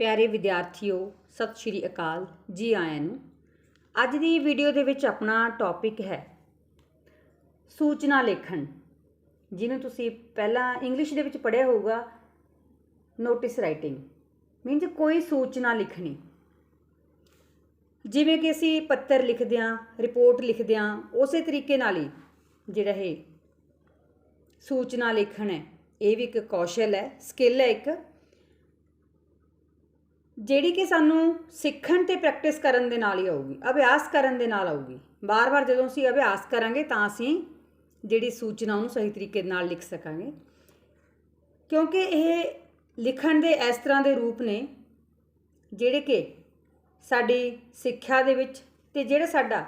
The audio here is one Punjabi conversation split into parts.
ਪਿਆਰੇ ਵਿਦਿਆਰਥੀਓ, ਸਤਿ ਸ਼੍ਰੀ ਅਕਾਲ ਜੀ ਆਇਆਂ ਨੂੰ। ਅੱਜ ਦੀ ਵੀਡੀਓ ਦੇ ਵਿੱਚ ਆਪਣਾ ਟੌਪਿਕ ਹੈ ਸੂਚਨਾ ਲੇਖਣ। ਜਿਹਨੂੰ ਤੁਸੀਂ ਪਹਿਲਾਂ ਇੰਗਲਿਸ਼ ਦੇ ਵਿੱਚ ਪੜ੍ਹਿਆ ਹੋਊਗਾ ਨੋਟਿਸ ਰਾਈਟਿੰਗ ਮੀਨਸ ਕੋਈ ਸੂਚਨਾ ਲਿਖਣੀ। ਜਿਵੇਂ ਕਿ ਅਸੀਂ ਪੱਤਰ ਲਿਖਦੇ ਹਾਂ ਰਿਪੋਰਟ ਲਿਖਦੇ ਹਾਂ, ਉਸੇ ਤਰੀਕੇ ਨਾਲ ਹੀ ਜਿਹੜਾ ਇਹ ਸੂਚਨਾ ਲੇਖਣ ਹੈ, ਇਹ ਵੀ ਇੱਕ ਕੌਸ਼ਲ ਹੈ ਸਕਿੱਲ ਹੈ ਇੱਕ। ਜਿਹੜੀ ਕਿ ਸਾਨੂੰ ਸਿੱਖਣ ਤੇ ਪ੍ਰੈਕਟਿਸ ਕਰਨ ਦੇ ਨਾਲ ਹੀ ਆਊਗੀ, ਅਭਿਆਸ ਕਰਨ ਦੇ ਨਾਲ ਆਊਗੀ। ਬਾਰ-ਬਾਰ ਜਦੋਂ ਅਸੀਂ ਅਭਿਆਸ ਕਰਾਂਗੇ ਤਾਂ ਅਸੀਂ ਜਿਹੜੀ ਸੂਚਨਾ ਉਹਨੂੰ ਸਹੀ ਤਰੀਕੇ ਨਾਲ ਲਿਖ ਸਕਾਂਗੇ। ਕਿਉਂਕਿ ਇਹ ਲਿਖਣ ਦੇ ਇਸ ਤਰ੍ਹਾਂ ਦੇ ਰੂਪ ਨੇ ਜਿਹੜੇ ਕਿ ਸਾਡੀ ਸਿੱਖਿਆ ਦੇ ਵਿੱਚ ਤੇ ਜਿਹੜਾ ਸਾਡਾ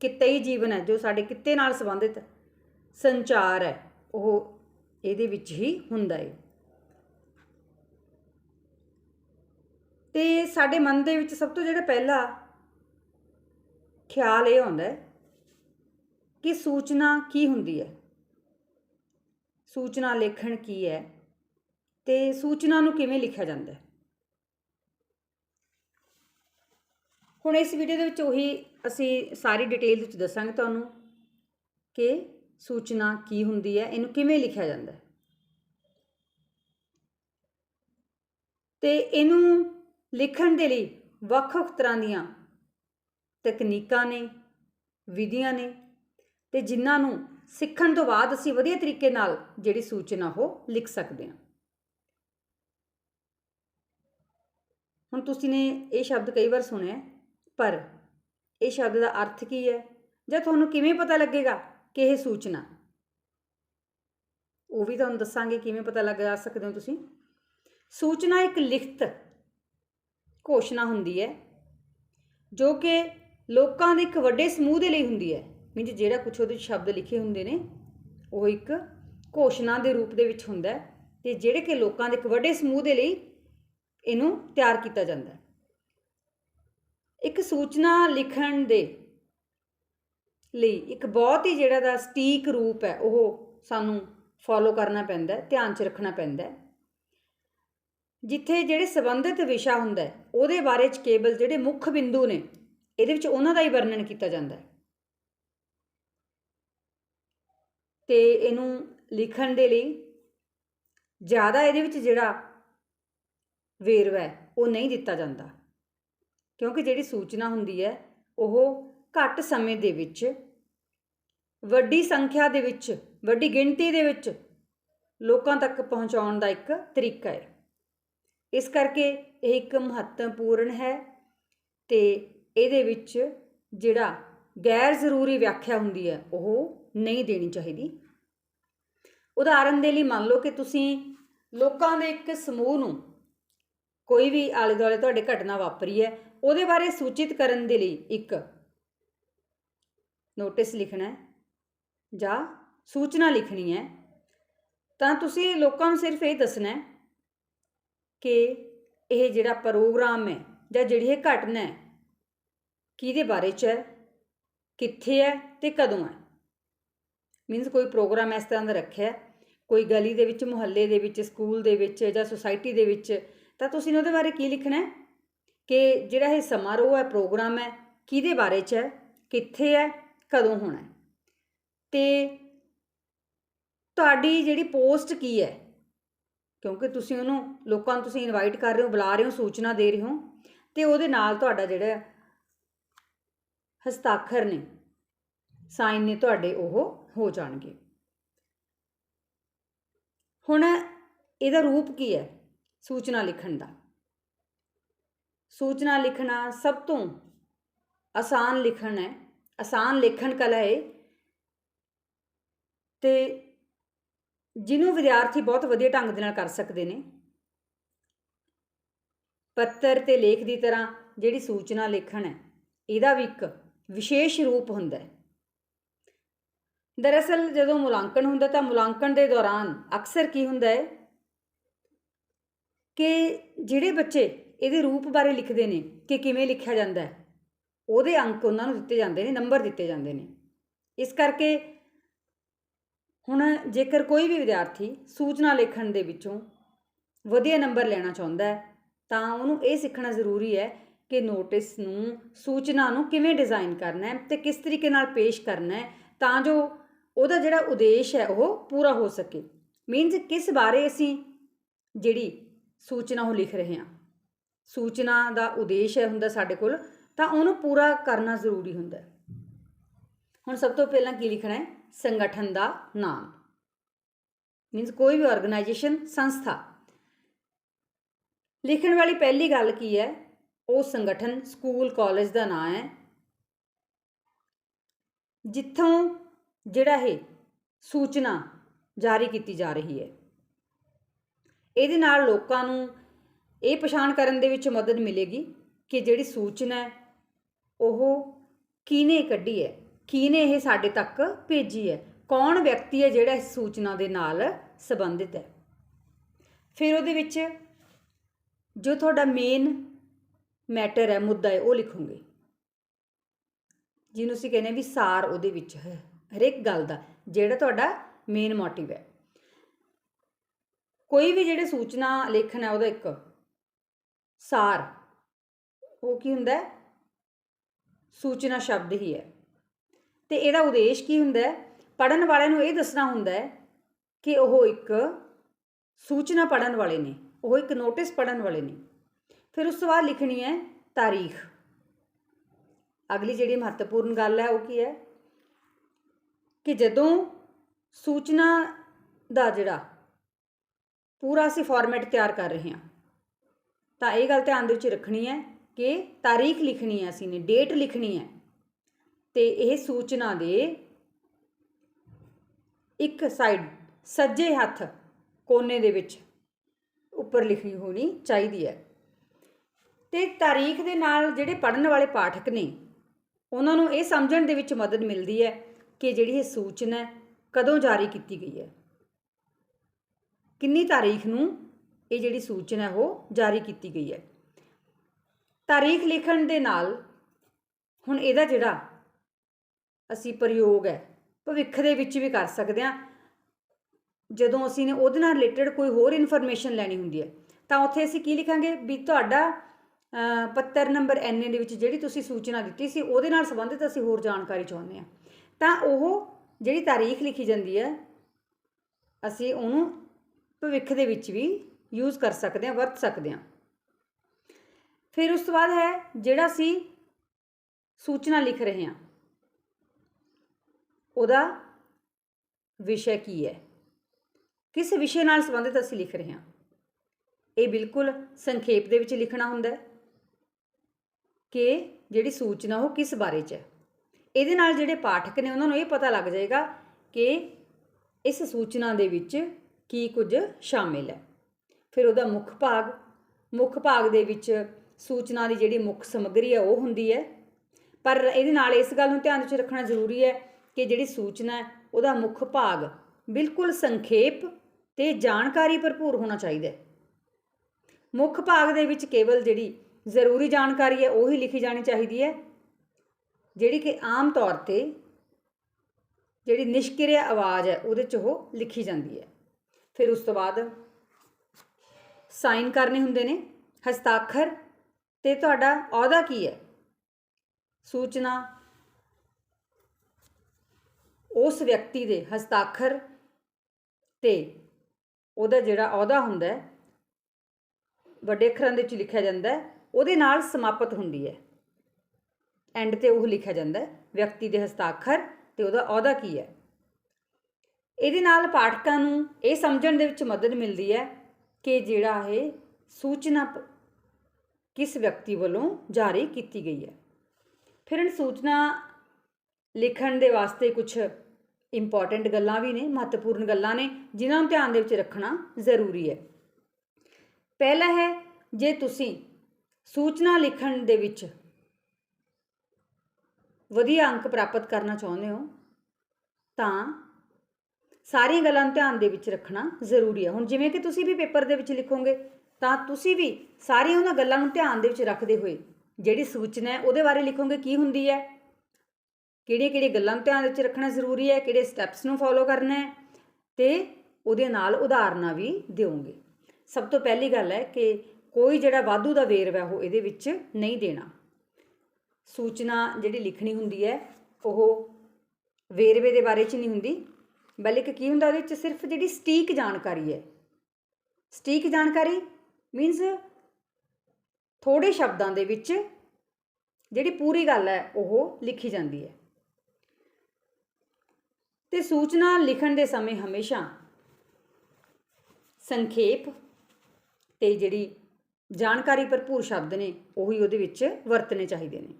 ਕਿੱਤਈ ਜੀਵਨ ਹੈ, ਜੋ ਸਾਡੇ ਕਿੱਤੇ ਨਾਲ ਸੰਬੰਧਿਤ ਸੰਚਾਰ ਹੈ, ਉਹ ਇਹਦੇ ਵਿੱਚ ਹੀ ਹੁੰਦਾ ਹੈ ਤੇ ਸਾਡੇ ਮਨ ਦੇ ਵਿੱਚ ਸਭ ਤੋਂ ਜਿਹੜਾ ਪਹਿਲਾ ਖਿਆਲ ਇਹ ਆਉਂਦਾ ਹੈ ਕਿ ਸੂਚਨਾ ਕੀ ਹੁੰਦੀ ਹੈ? ਸੂਚਨਾ ਲੇਖਣ ਕੀ ਹੈ? ਤੇ ਸੂਚਨਾ ਨੂੰ ਕਿਵੇਂ ਲਿਖਿਆ ਜਾਂਦਾ ਹੈ? ਹੁਣ ਇਸ ਵੀਡੀਓ ਦੇ ਵਿੱਚ ਉਹੀ ਅਸੀਂ ਸਾਰੀ ਡਿਟੇਲ ਵਿੱਚ ਦੱਸਾਂਗੇ ਤੁਹਾਨੂੰ ਕਿ ਸੂਚਨਾ ਕੀ ਹੁੰਦੀ ਹੈ, ਇਹਨੂੰ ਕਿਵੇਂ ਲਿਖਿਆ ਜਾਂਦਾ ਹੈ। ਤੇ ਇਹਨੂੰ ਲਿਖਣ ਦੇ ਲਈ ਵੱਖ-ਵੱਖ ਤਰ੍ਹਾਂ ਦੀਆਂ ਤਕਨੀਕਾਂ ਨੇ, ਵਿਧੀਆਂ ਨੇ ਤੇ ਜਿਨ੍ਹਾਂ ਨੂੰ ਸਿੱਖਣ ਤੋਂ ਬਾਅਦ ਅਸੀਂ ਵਧੀਆ ਤਰੀਕੇ ਨਾਲ ਜਿਹੜੀ ਸੂਚਨਾ ਉਹ ਲਿਖ ਸਕਦੇ ਹਾਂ। ਹੁਣ ਤੁਸੀਂ ਨੇ ਇਹ ਸ਼ਬਦ ਕਈ ਵਾਰ ਸੁਣਿਆ, ਪਰ ਇਹ ਸ਼ਬਦ ਦਾ ਅਰਥ ਕੀ ਹੈ? ਜਾਂ ਤੁਹਾਨੂੰ ਕਿਵੇਂ ਪਤਾ ਲੱਗੇਗਾ ਕਿ ਇਹ ਸੂਚਨਾ? ਉਹ ਵੀ ਤੁਹਾਨੂੰ ਦੱਸਾਂਗੇ ਕਿਵੇਂ ਪਤਾ ਲਗਾ ਸਕਦੇ ਹੋ ਤੁਸੀਂ। ਸੂਚਨਾ ਇੱਕ ਲਿਖਤ ਘੋਸ਼ਣਾ ਹੁੰਦੀ ਹੈ, ਜੋ ਕਿ ਲੋਕਾਂ ਦੇ ਇੱਕ ਵੱਡੇ ਸਮੂਹ ਦੇ ਲਈ ਹੁੰਦੀ ਹੈ। ਮੀਨਸ ਜਿਹੜਾ ਕੁਝ ਉਹਦੇ ਸ਼ਬਦ ਲਿਖੇ ਹੁੰਦੇ ਨੇ, ਉਹ ਇੱਕ ਘੋਸ਼ਣਾ ਦੇ ਰੂਪ ਦੇ ਵਿੱਚ ਹੁੰਦਾ ਤੇ ਜਿਹੜੇ ਕਿ ਲੋਕਾਂ ਦੇ ਇੱਕ ਵੱਡੇ ਸਮੂਹ ਦੇ ਲਈ ਇਹਨੂੰ ਤਿਆਰ ਕੀਤਾ ਜਾਂਦਾ ਇੱਕ ਸੂਚਨਾ ਲਿਖਣ ਦੇ ਲਈ ਇੱਕ ਬਹੁਤ ਹੀ ਜਿਹੜਾ ਦਾ ਸਟੀਕ ਰੂਪ ਹੈ, ਉਹ ਸਾਨੂੰ ਫੋਲੋ ਕਰਨਾ ਪੈਂਦਾ ਹੈ, ਧਿਆਨ 'ਚ ਰੱਖਣਾ ਪੈਂਦਾ ਹੈ। ਜਿੱਥੇ ਜਿਹੜੇ ਸੰਬੰਧਿਤ ਵਿਸ਼ਾ ਹੁੰਦਾ ਹੈ, ਉਹਦੇ ਬਾਰੇ ਚ ਕੇਵਲ ਜਿਹੜੇ ਮੁੱਖ ਬਿੰਦੂ ਨੇ, ਇਹਦੇ ਵਿੱਚ ਉਹਨਾਂ ਦਾ ਹੀ ਵਰਣਨ ਕੀਤਾ ਜਾਂਦਾ ਹੈ। ਤੇ ਇਹਨੂੰ ਲਿਖਣ ਦੇ ਲਈ ਜ਼ਿਆਦਾ ਇਹਦੇ ਵਿੱਚ ਜਿਹੜਾ ਵੇਰਵਾ ਹੈ, ਉਹ ਨਹੀਂ ਦਿੱਤਾ ਜਾਂਦਾ। ਕਿਉਂਕਿ ਜਿਹੜੀ ਸੂਚਨਾ ਹੁੰਦੀ ਹੈ, ਉਹ ਘੱਟ ਸਮੇਂ ਦੇ ਵਿੱਚ, ਵੱਡੀ ਸੰਖਿਆ ਦੇ ਵਿੱਚ, ਵੱਡੀ ਗਿਣਤੀ ਦੇ ਵਿੱਚ ਲੋਕਾਂ ਤੱਕ ਪਹੁੰਚਾਉਣ ਦਾ ਇੱਕ ਤਰੀਕਾ ਹੈ। ਇਸ ਕਰਕੇ ਇਹ ਇੱਕ ਮਹੱਤਵਪੂਰਨ ਹੈ ਤੇ ਇਹਦੇ ਵਿੱਚ ਜਿਹੜਾ ਗੈਰ ਜ਼ਰੂਰੀ ਵਿਆਖਿਆ ਹੁੰਦੀ ਹੈ, ਉਹ ਨਹੀਂ ਦੇਣੀ ਚਾਹੀਦੀ। ਉਦਾਹਰਨ ਦੇ ਲਈ ਮੰਨ ਲਓ ਕਿ ਤੁਸੀਂ ਲੋਕਾਂ ਦੇ ਇੱਕ ਸਮੂਹ ਨੂੰ ਕੋਈ ਵੀ ਆਲੇ ਦੁਆਲੇ ਤੁਹਾਡੇ ਘਟਨਾ ਵਾਪਰੀ ਹੈ, ਉਹਦੇ ਬਾਰੇ ਸੂਚਿਤ ਕਰਨ ਦੇ ਲਈ ਇੱਕ ਨੋਟਿਸ ਲਿਖਣਾ ਹੈ ਜਾਂ ਸੂਚਨਾ ਲਿਖਣੀ ਹੈ, ਤਾਂ ਤੁਸੀਂ ਲੋਕਾਂ ਨੂੰ ਸਿਰਫ ਇਹ ਦੱਸਣਾ ਹੈ ਕਿ ਇਹ ਜਿਹੜਾ ਪ੍ਰੋਗਰਾਮ ਹੈ ਜਾਂ ਜਿਹੜੀ ਇਹ ਘਟਨਾ ਹੈ, ਕਿਹਦੇ ਬਾਰੇ ਚ ਹੈ, ਕਿੱਥੇ ਹੈ ਤੇ ਕਦੋਂ ਹੈ? ਮੀਨਸ ਕੋਈ ਪ੍ਰੋਗਰਾਮ ਇਸ ਤਰ੍ਹਾਂ ਦਾ ਰੱਖਿਆ ਕੋਈ ਗਲੀ ਦੇ ਵਿੱਚ, ਮੁਹੱਲੇ ਦੇ ਵਿੱਚ, ਸਕੂਲ ਦੇ ਵਿੱਚ ਜਾਂ ਸੁਸਾਇਟੀ ਦੇ ਵਿੱਚ, ਤਾਂ ਤੁਸੀਂ ਉਹਦੇ ਬਾਰੇ ਕੀ ਲਿਖਣਾ ਹੈ? ਕਿ ਜਿਹੜਾ ਇਹ ਸਮਾਰੋਹ ਹੈ, ਪ੍ਰੋਗਰਾਮ ਹੈ, ਕਿਹਦੇ ਬਾਰੇ ਚ ਹੈ, ਕਿੱਥੇ ਹੈ, ਕਦੋਂ ਹੋਣਾ ਹੈ? ਤੇ ਤੁਹਾਡੀ ਜਿਹੜੀ ਪੋਸਟ ਕੀ ਹੈ ਕਿਉਂਕਿ ਤੁਸੀਂ ਉਹਨੂੰ ਲੋਕਾਂ ਨੂੰ ਤੁਸੀਂ ਇਨਵਾਈਟ ਕਰ ਰਹੇ ਹੋ, ਬੁਲਾ ਰਹੇ ਹੋ, ਸੂਚਨਾ ਦੇ ਰਹੇ ਹੋ ਤੇ ਉਹਦੇ ਨਾਲ ਤੁਹਾਡਾ ਜਿਹੜਾ ਹਸਤਾਖਰ ਨੇ, ਸਾਈਨ ਨੇ ਤੁਹਾਡੇ ਉਹ ਹੋ ਜਾਣਗੇ। ਹੁਣ ਇਹਦਾ ਰੂਪ ਕੀ ਹੈ? ਸੂਚਨਾ ਲਿਖਣ ਦਾ। ਸੂਚਨਾ ਲਿਖਣਾ ਸਭ ਤੋਂ ਆਸਾਨ ਲਿਖਣ ਹੈ। ਆਸਾਨ ਲੇਖਣ ਕਲਾ ਹੈ। ਤੇ ਜਿਹਨੂੰ ਵਿਦਿਆਰਥੀ ਬਹੁਤ ਵਧੀਆ ਢੰਗ ਦੇ ਨਾਲ ਕਰ ਸਕਦੇ ਨੇ। ਪੱਤਰ ਤੇ ਲੇਖ ਦੀ ਤਰ੍ਹਾਂ ਜਿਹੜੀ ਸੂਚਨਾ ਲਿਖਣ ਹੈ, ਇਹਦਾ ਵੀ ਇੱਕ ਵਿਸ਼ੇਸ਼ ਰੂਪ ਹੁੰਦਾ ਹੈ। ਦਰਅਸਲ ਜਦੋਂ ਮੁਲਾਂਕਣ ਹੁੰਦਾ ਤਾਂ ਮੁਲਾਂਕਣ ਦੇ ਦੌਰਾਨ ਅਕਸਰ ਕੀ ਹੁੰਦਾ ਹੈ ਕਿ ਜਿਹੜੇ ਬੱਚੇ ਇਹਦੇ ਰੂਪ ਬਾਰੇ ਲਿਖਦੇ ਨੇ ਕਿ ਕਿਵੇਂ ਲਿਖਿਆ ਜਾਂਦਾ ਹੈ, ਉਹਦੇ ਅੰਕ ਉਹਨਾਂ ਨੂੰ ਦਿੱਤੇ ਜਾਂਦੇ ਨੇ, ਨੰਬਰ ਦਿੱਤੇ ਜਾਂਦੇ ਨੇ। ਇਸ ਕਰਕੇ ਹੁਣ ਜੇਕਰ ਕੋਈ ਵੀ ਵਿਦਿਆਰਥੀ ਸੂਚਨਾ ਲਿਖਣ ਦੇ ਵਿੱਚੋਂ ਵਧੀਆ ਨੰਬਰ ਲੈਣਾ ਚਾਹੁੰਦਾ ਹੈ, ਤਾਂ ਉਹਨੂੰ ਇਹ ਸਿੱਖਣਾ ਜ਼ਰੂਰੀ ਹੈ ਕਿ ਨੋਟਿਸ ਨੂੰ, ਸੂਚਨਾ ਨੂੰ ਕਿਵੇਂ ਡਿਜ਼ਾਈਨ ਕਰਨਾ ਹੈ ਤੇ ਕਿਸ ਤਰੀਕੇ ਨਾਲ ਪੇਸ਼ ਕਰਨਾ ਹੈ, ਤਾਂ ਜੋ ਉਹਦਾ ਜਿਹੜਾ ਉਦੇਸ਼ ਹੈ ਉਹ ਪੂਰਾ ਹੋ ਸਕੇ। ਮੀਨਸ ਕਿਸ ਬਾਰੇ ਅਸੀਂ ਜਿਹੜੀ ਸੂਚਨਾ ਉਹ ਲਿਖ ਰਹੇ ਹਾਂ। ਸੂਚਨਾ ਦਾ ਉਦੇਸ਼ ਹੈ ਹੁੰਦਾ ਸਾਡੇ ਕੋਲ, ਤਾਂ ਉਹਨੂੰ ਪੂਰਾ ਕਰਨਾ ਜ਼ਰੂਰੀ ਹੁੰਦਾ ਹੁਣ ਸਭ ਤੋਂ ਪਹਿਲਾਂ ਕੀ ਲਿਖਣਾ ਹੈ? ਸੰਗਠਨ ਦਾ ਨਾਮ। ਮੀਨਸ ਕੋਈ ਵੀ ਆਰਗੇਨਾਈਜੇਸ਼ਨ ਸੰਸਥਾ। ਲਿਖਣ ਵਾਲੀ ਪਹਿਲੀ ਗੱਲ ਕੀ ਹੈ? ਉਹ ਸੰਗਠਨ, ਸਕੂਲ ਕਾਲਜ ਦਾ ਨਾਮ ਹੈ। ਜਿੱਥੋਂ ਜਿਹੜਾ ਇਹ ਸੂਚਨਾ ਜਾਰੀ ਕੀਤੀ ਜਾ ਰਹੀ ਹੈ। ਇਹਦੇ ਨਾਲ ਲੋਕਾਂ ਨੂੰ ਇਹ ਪਛਾਣ ਕਰਨ ਦੇ ਵਿੱਚ ਮਦਦ ਮਿਲੇਗੀ ਕਿ ਜਿਹੜੀ ਸੂਚਨਾ ਹੈ, ਉਹ ਕਿਹਨੇ ਕੱਢੀ ਹੈ? ਕਿਹਨੇ ਇਹ ਸਾਡੇ ਤੱਕ ਭੇਜੀ ਹੈ? ਕੌਣ ਵਿਅਕਤੀ ਹੈ ਜਿਹੜਾ ਇਸ ਸੂਚਨਾ ਦੇ ਨਾਲ ਸੰਬੰਧਿਤ ਹੈ? ਫਿਰ ਉਹਦੇ ਵਿੱਚ ਜੋ ਤੁਹਾਡਾ ਮੇਨ ਮੈਟਰ ਹੈ, ਮੁੱਦਾ ਹੈ, ਉਹ ਲਿਖੋਗੇ। ਜਿਹਨੂੰ ਅਸੀਂ ਕਹਿੰਦੇ ਹਾਂ ਵੀ ਸਾਰ ਉਹਦੇ ਵਿੱਚ ਹੈ, ਹਰੇਕ ਗੱਲ ਦਾ, ਜਿਹੜਾ ਤੁਹਾਡਾ ਮੇਨ ਮੋਟਿਵ ਹੈ। ਕੋਈ ਵੀ ਜਿਹੜੇ ਸੂਚਨਾ ਲੇਖਣ ਹੈ, ਉਹਦਾ ਇੱਕ ਸਾਰ, ਉਹ ਕੀ ਹੁੰਦਾ ਹੈ? ਸੂਚਨਾ ਸ਼ਬਦ ਹੀ ਹੈ। ਤੇ ਇਹਦਾ ਉਦੇਸ਼ ਕੀ ਹੁੰਦਾ ਹੈ? ਪੜਨ ਵਾਲਿਆਂ ਨੂੰ ਇਹ ਦੱਸਣਾ ਹੁੰਦਾ ਹੈ ਕਿ ਉਹ ਇੱਕ ਸੂਚਨਾ ਪੜਨ ਵਾਲੇ ਨੇ, ਉਹ ਇੱਕ ਨੋਟਿਸ ਪੜਨ ਵਾਲੇ ਨੇ। ਫਿਰ ਉਸ ਤੋਂ ਬਾਅਦ ਲਿਖਣੀ ਹੈ ਤਾਰੀਖ। ਅਗਲੀ ਜਿਹੜੀ ਮਹੱਤਵਪੂਰਨ ਗੱਲ ਹੈ ਉਹ ਕੀ ਹੈ? ਕਿ ਜਦੋਂ ਸੂਚਨਾ ਦਾ ਜਿਹੜਾ ਪੂਰਾ ਅਸੀਂ ਫਾਰਮੈਟ ਤਿਆਰ ਕਰ ਰਹੇ ਹਾਂ, ਤਾਂ ਇਹ ਗੱਲ ਧਿਆਨ ਦੇ ਵਿੱਚ ਰੱਖਣੀ ਹੈ ਕਿ ਤਾਰੀਖ ਲਿਖਣੀ ਹੈ ਅਸੀਂ ਨੇ ਡੇਟ ਲਿਖਣੀ ਹੈ। ਤੇ ਇਹ ਸੂਚਨਾ ਦੇ ਇੱਕ ਸਾਈਡ ਸੱਜੇ ਹੱਥ ਕੋਨੇ ਦੇ ਵਿੱਚ ਉੱਪਰ ਲਿਖੀ ਹੋਣੀ ਚਾਹੀਦੀ ਹੈ। ਤੇ ਤਾਰੀਖ ਦੇ ਨਾਲ ਜਿਹੜੇ ਪੜਨ ਵਾਲੇ ਪਾਠਕ ਨੇ, ਉਹਨਾਂ ਨੂੰ ਇਹ ਸਮਝਣ ਦੇ ਵਿੱਚ ਮਦਦ ਮਿਲਦੀ ਹੈ ਕਿ ਜਿਹੜੀ ਇਹ ਸੂਚਨਾ ਕਦੋਂ ਜਾਰੀ ਕੀਤੀ ਗਈ ਹੈ। ਕਿੰਨੀ ਤਾਰੀਖ ਨੂੰ ਇਹ ਜਿਹੜੀ ਸੂਚਨਾ ਉਹ ਜਾਰੀ ਕੀਤੀ ਗਈ ਹੈ। ਤਾਰੀਖ ਲਿਖਣ ਦੇ ਨਾਲ ਹੁਣ ਇਹਦਾ ਜਿਹੜਾ ਅਸੀਂ ਪ੍ਰਯੋਗ ਹੈ, ਭਵਿੱਖ ਦੇ ਵਿੱਚ ਵੀ ਕਰ ਸਕਦੇ ਹਾਂ। ਜਦੋਂ ਅਸੀਂ ਨੇ ਉਹਦੇ ਨਾਲ ਰਿਲੇਟਡ ਕੋਈ ਹੋਰ ਇਨਫੋਰਮੇਸ਼ਨ ਲੈਣੀ ਹੁੰਦੀ ਹੈ, ਤਾਂ ਉੱਥੇ ਅਸੀਂ ਕੀ ਲਿਖਾਂਗੇ? ਵੀ ਤੁਹਾਡਾ ਪੱਤਰ ਨੰਬਰ ਐਨਏ ਦੇ ਵਿੱਚ ਜਿਹੜੀ ਤੁਸੀਂ ਸੂਚਨਾ ਦਿੱਤੀ ਸੀ, ਉਹਦੇ ਨਾਲ ਸੰਬੰਧਿਤ ਅਸੀਂ ਹੋਰ ਜਾਣਕਾਰੀ ਚਾਹੁੰਦੇ ਹਾਂ। ਤਾਂ ਉਹ ਜਿਹੜੀ ਤਾਰੀਖ ਲਿਖੀ ਜਾਂਦੀ ਹੈ, ਅਸੀਂ ਉਹਨੂੰ ਭਵਿੱਖ ਦੇ ਵਿੱਚ ਵੀ ਯੂਜ਼ ਕਰ ਸਕਦੇ ਹਾਂ, ਵਰਤ ਸਕਦੇ ਹਾਂ। ਫਿਰ ਉਸ ਤੋਂ ਬਾਅਦ ਹੈ, ਜਿਹੜਾ ਅਸੀਂ ਸੂਚਨਾ ਲਿਖ ਰਹੇ ਹਾਂ ਉਹਦਾ ਵਿਸ਼ਾ ਕੀ ਹੈ? ਕਿਸ ਵਿਸ਼ੇ ਨਾਲ ਸੰਬੰਧਿਤ ਅਸੀਂ ਲਿਖ ਰਹੇ ਹਾਂ? ਇਹ ਬਿਲਕੁਲ ਸੰਖੇਪ ਦੇ ਵਿੱਚ ਲਿਖਣਾ ਹੁੰਦਾ ਹੈ ਕਿ ਜਿਹੜੀ ਸੂਚਨਾ ਉਹ ਕਿਸ ਬਾਰੇ 'ਚ ਹੈ। ਇਹਦੇ ਨਾਲ ਜਿਹੜੇ ਪਾਠਕ ਨੇ ਉਹਨਾਂ ਨੂੰ ਇਹ ਪਤਾ ਲੱਗ ਜਾਏਗਾ ਕਿ ਇਸ ਸੂਚਨਾ ਦੇ ਵਿੱਚ ਕੀ ਕੁਝ ਸ਼ਾਮਿਲ ਹੈ। ਫਿਰ ਉਹਦਾ ਮੁੱਖ ਭਾਗ ਮੁੱਖ ਭਾਗ ਦੇ ਵਿੱਚ ਸੂਚਨਾ ਦੀ ਜਿਹੜੀ ਮੁੱਖ ਸਮੱਗਰੀ ਹੈ ਉਹ ਹੁੰਦੀ ਹੈ। ਪਰ ਇਹਦੇ ਨਾਲ ਇਸ ਗੱਲ ਨੂੰ ਧਿਆਨ ਵਿੱਚ ਰੱਖਣਾ ਜ਼ਰੂਰੀ ਹੈ ਕਿ ਜਿਹੜੀ ਸੂਚਨਾ ਹੈ, ਉਹਦਾ ਮੁੱਖ ਭਾਗ ਬਿਲਕੁਲ ਸੰਖੇਪ ਤੇ ਜਾਣਕਾਰੀ ਭਰਪੂਰ ਹੋਣਾ ਚਾਹੀਦਾ ਹੈ। ਮੁੱਖ ਭਾਗ ਦੇ ਵਿੱਚ ਕੇਵਲ ਜਿਹੜੀ ਜ਼ਰੂਰੀ ਜਾਣਕਾਰੀ ਹੈ, ਉਹੀ ਲਿਖੀ ਜਾਣੀ ਚਾਹੀਦੀ ਹੈ, ਜਿਹੜੀ ਕਿ ਆਮ ਤੌਰ ਤੇ ਜਿਹੜੀ ਨਿਸ਼ਕਿਰਿਆ ਆਵਾਜ਼ ਹੈ, ਉਹਦੇ 'ਚ ਉਹ ਲਿਖੀ ਜਾਂਦੀ ਹੈ। ਫਿਰ ਉਸ ਤੋਂ ਬਾਅਦ ਸਾਈਨ ਕਰਨੇ ਹੁੰਦੇ ਨੇ, ਹਸਤਾਖਰ ਤੇ ਤੁਹਾਡਾ ਅਹੁਦਾ ਕੀ ਹੈ? ਸੂਚਨਾ ਉਸ ਵਿਅਕਤੀ ਦੇ ਹਸਤਾਖਰ ਤੇ ਉਹਦਾ ਜਿਹੜਾ ਅਹੁਦਾ ਹੁੰਦਾ ਵੱਡੇ ਅੱਖਰਾਂ ਦੇ ਵਿੱਚ ਲਿਖਿਆ ਜਾਂਦਾ ਉਹਦੇ ਨਾਲ ਸਮਾਪਤ ਹੁੰਦੀ ਹੈ। ਐਂਡ ਤੇ ਉਹ ਲਿਖਿਆ ਜਾਂਦਾ ਵਿਅਕਤੀ ਦੇ ਹਸਤਾਖਰ ਤੇ ਉਹਦਾ ਅਹੁਦਾ ਕੀ ਹੈ। ਇਹਦੇ ਨਾਲ ਪਾਠਕਾਂ ਨੂੰ ਇਹ ਸਮਝਣ ਦੇ ਵਿੱਚ ਮਦਦ ਮਿਲਦੀ ਹੈ ਕਿ ਜਿਹੜਾ ਇਹ ਸੂਚਨਾ ਕਿਸ ਵਿਅਕਤੀ ਵੱਲੋਂ ਜਾਰੀ ਕੀਤੀ ਗਈ ਹੈ। ਫਿਰ ਸੂਚਨਾ ਲਿਖਣ ਦੇ ਵਾਸਤੇ ਕੁਝ ਇੰਪੋਰਟੈਂਟ ਗੱਲਾਂ ਵੀ ਨੇ, ਮਹੱਤਵਪੂਰਨ ਗੱਲਾਂ ਨੇ, ਜਿਨ੍ਹਾਂ ਨੂੰ ਧਿਆਨ ਦੇ ਵਿੱਚ ਰੱਖਣਾ ਜ਼ਰੂਰੀ ਹੈ। ਪਹਿਲਾ ਹੈ, ਜੇ ਤੁਸੀਂ ਸੂਚਨਾ ਲਿਖਣ ਦੇ ਵਿੱਚ ਵਧੀਆ ਅੰਕ ਪ੍ਰਾਪਤ ਕਰਨਾ ਚਾਹੁੰਦੇ ਹੋ, ਤਾਂ ਸਾਰੀਆਂ ਗੱਲਾਂ ਨੂੰ ਧਿਆਨ ਦੇ ਵਿੱਚ ਰੱਖਣਾ ਜ਼ਰੂਰੀ ਹੈ। ਹੁਣ ਜਿਵੇਂ ਕਿ ਤੁਸੀਂ ਵੀ ਪੇਪਰ ਦੇ ਵਿੱਚ ਲਿਖੋਗੇ, ਤਾਂ ਤੁਸੀਂ ਵੀ ਸਾਰੀਆਂ ਉਹਨਾਂ ਗੱਲਾਂ ਨੂੰ ਧਿਆਨ ਦੇ ਵਿੱਚ ਰੱਖਦੇ ਹੋਏ ਜਿਹੜੀ ਸੂਚਨਾ ਹੈ ਉਹਦੇ ਬਾਰੇ ਲਿਖੋਗੇ, ਕੀ ਹੁੰਦੀ ਹੈ? ਕਿਹੜੀਆਂ ਕਿਹੜੀਆਂ ਗੱਲਾਂ ਨੂੰ ਧਿਆਨ ਵਿੱਚ ਰੱਖਣਾ ਜ਼ਰੂਰੀ ਹੈ, ਕਿਹੜੇ ਸਟੈਪਸ ਨੂੰ ਫੋਲੋ ਕਰਨਾ ਹੈ ਤੇ ਉਹਦੇ ਨਾਲ ਉਦਾਹਰਨਾਂ ਵੀ ਦਿਓਗੇ। ਸਭ ਤੋਂ ਪਹਿਲੀ ਗੱਲ ਹੈ ਕਿ ਕੋਈ ਜਿਹੜਾ ਵਾਧੂ ਦਾ ਵੇਰਵਾ ਉਹ ਇਹਦੇ ਵਿੱਚ ਨਹੀਂ ਦੇਣਾ। ਸੂਚਨਾ ਜਿਹੜੀ ਲਿਖਣੀ ਹੁੰਦੀ ਹੈ, ਉਹ ਵੇਰਵੇ ਦੇ ਬਾਰੇ ਚ ਨਹੀਂ ਹੁੰਦੀ, ਬਲਕਿ ਕੀ ਹੁੰਦਾ ਉਹਦੇ 'ਚ ਸਿਰਫ ਜਿਹੜੀ ਸਟੀਕ ਜਾਣਕਾਰੀ ਹੈ। ਸਟੀਕ ਜਾਣਕਾਰੀ ਮੀਨਸ ਥੋੜੇ ਸ਼ਬਦਾਂ ਦੇ ਵਿੱਚ ਜਿਹੜੀ ਪੂਰੀ ਗੱਲ ਹੈ ਉਹ ਲਿਖੀ ਜਾਂਦੀ ਹੈ। ਤੇ ਸੂਚਨਾ ਲਿਖਣ ਦੇ ਸਮੇਂ ਹਮੇਸ਼ਾ ਸੰਖੇਪ ਤੇ ਜਿਹੜੀ ਜਾਣਕਾਰੀ ਭਰਪੂਰ ਸ਼ਬਦ ਨੇ, ਉਹੀ ਉਹਦੇ ਵਿੱਚ ਵਰਤਣੇ ਚਾਹੀਦੇ ਨੇ।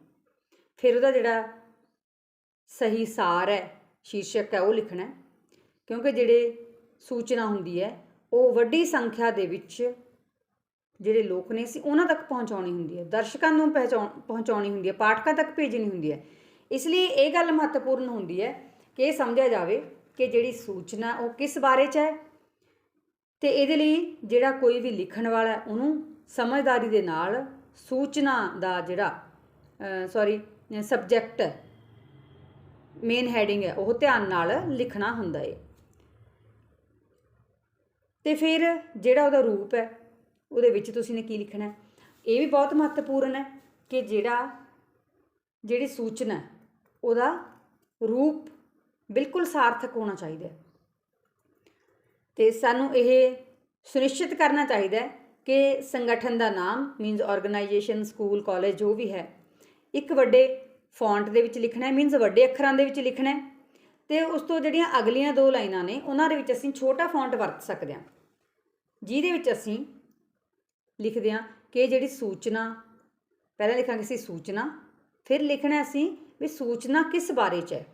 ਫਿਰ ਉਹਦਾ ਜਿਹੜਾ ਸਹੀ ਸਾਰ ਹੈ, ਸ਼ੀਰਸ਼ਕ ਹੈ, ਉਹ ਲਿਖਣਾ ਹੈ। ਕਿਉਂਕਿ ਜਿਹੜੇ ਸੂਚਨਾ ਹੁੰਦੀ ਹੈ, ਉਹ ਵੱਡੀ ਸੰਖਿਆ ਦੇ ਵਿੱਚ ਜਿਹੜੇ ਲੋਕ ਨੇ ਸੀ ਉਹਨਾਂ ਤੱਕ ਪਹੁੰਚਾਉਣੀ ਹੁੰਦੀ ਹੈ। ਦਰਸ਼ਕਾਂ ਨੂੰ ਪਹਿਚਾਉ, ਪਹੁੰਚਾਉਣੀ ਹੁੰਦੀ ਹੈ, ਪਾਠਕਾਂ ਤੱਕ ਭੇਜਣੀ ਹੁੰਦੀ ਹੈ। ਇਸ ਲਈ ਇਹ ਗੱਲ ਮਹੱਤਵਪੂਰਨ ਹੁੰਦੀ ਹੈ ਕਿ ਇਹ ਸਮਝਿਆ ਜਾਵੇ ਕਿ ਜਿਹੜੀ ਸੂਚਨਾ ਉਹ ਕਿਸ ਬਾਰੇ ਚ ਹੈ ਤੇ ਇਹਦੇ ਲਈ ਜਿਹੜਾ ਕੋਈ ਵੀ ਲਿਖਣ ਵਾਲਾ ਉਹਨੂੰ ਸਮਝਦਾਰੀ ਦੇ ਨਾਲ ਸੂਚਨਾ ਦਾ ਜਿਹੜਾ ਸੌਰੀ ਸਬਜੈਕਟ ਮੇਨ ਹੈਡਿੰਗ ਹੈ, ਉਹ ਧਿਆਨ ਨਾਲ ਲਿਖਣਾ ਹੁੰਦਾ ਏ ਤੇ ਫਿਰ ਜਿਹੜਾ ਉਹਦਾ ਰੂਪ ਹੈ, ਉਹਦੇ ਵਿੱਚ ਤੁਸੀਂ ਨੇ ਕੀ ਲਿਖਣਾ ਹੈ? ਇਹ ਵੀ ਬਹੁਤ ਮਹੱਤਵਪੂਰਨ ਹੈ ਕਿ ਜਿਹੜਾ, ਜਿਹੜੀ ਸੂਚਨਾ ਉਹਦਾ ਰੂਪ ਬਿਲਕੁਲ ਸਾਰਥਕ ਹੋਣਾ ਚਾਹੀਦਾ ਹੈ। ਤੇ ਸਾਨੂੰ ਇਹ ਸੁਨਿਸ਼ਚਿਤ ਕਰਨਾ ਚਾਹੀਦਾ ਹੈ ਕਿ ਸੰਗਠਨ ਦਾ ਨਾਮ ਮੀਨਸ ਆਰਗੇਨਾਈਜੇਸ਼ਨ ਸਕੂਲ ਕਾਲਜ ਜੋ ਵੀ ਹੈ, ਇੱਕ ਵੱਡੇ ਫੌਂਟ ਦੇ ਵਿੱਚ ਲਿਖਣਾ ਹੈ ਮੀਨਸ ਵੱਡੇ ਅੱਖਰਾਂ ਦੇ ਵਿੱਚ ਲਿਖਣਾ ਹੈ ਤੇ ਉਸ ਤੋਂ ਜਿਹੜੀਆਂ ਅਗਲੀਆਂ ਦੋ ਲਾਈਨਾਂ ਨੇ, ਉਹਨਾਂ ਦੇ ਵਿੱਚ ਅਸੀਂ ਛੋਟਾ ਫੌਂਟ ਵਰਤ ਸਕਦੇ ਹਾਂ। ਜਿਹਦੇ ਵਿੱਚ ਅਸੀਂ ਲਿਖਦੇ ਹਾਂ ਕਿ ਜਿਹੜੀ ਸੂਚਨਾ, ਪਹਿਲਾਂ ਲਿਖਾਂਗੇ ਅਸੀਂ ਸੂਚਨਾ, ਫਿਰ ਲਿਖਣਾ ਅਸੀਂ ਵੀ ਸੂਚਨਾ ਕਿਸ ਬਾਰੇ ਚ ਹੈ।